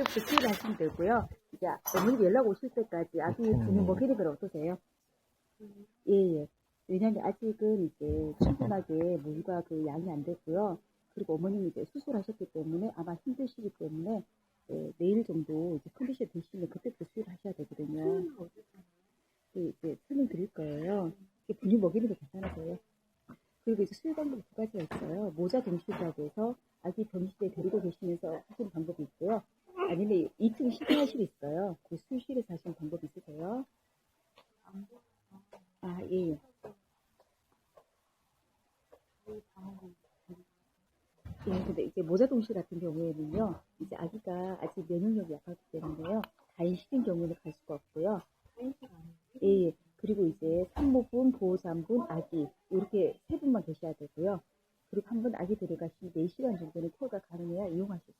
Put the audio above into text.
그때부터 수유를 하시면 되고요. 이제 어머니 연락 오실 때까지 아기 분유 먹이는 건 어떠세요? 예, 예. 왜냐면 아직은 이제 충분하게 물과 그 양이 안 됐고요. 그리고 어머님이 이제 수술하셨기 때문에 아마 힘드시기 때문에 예, 내일 정도 이제 컨디션 되시면 그때부터 수유를 하셔야 되거든요. 그 이제 설명 드릴 거예요. 이게 분유 먹이는 게 괜찮으세요? 그리고 이제 수유 방법이 두 가지가 있어요. 모자 동실이라고 해서 아기 병실에 데리고 계시면서 하시는 방법이 있고요. 아니면 2층 시도하실 있어요. 그 수유실에서 하시는 방법이 있으세요? 아, 예, 예. 예, 근데 이제 모자동실 같은 경우에는요, 이제 아기가 아직 면역력이 약하기 때문에요, 간식인 경우는 갈 수가 없고요. 예, 예. 그리고 이제 산모분, 보호자분, 아기, 이렇게 세 분만 계셔야 되고요. 그리고 한 번 아기 데려가시면 4시간 정도는 투어가 가능해야 이용하실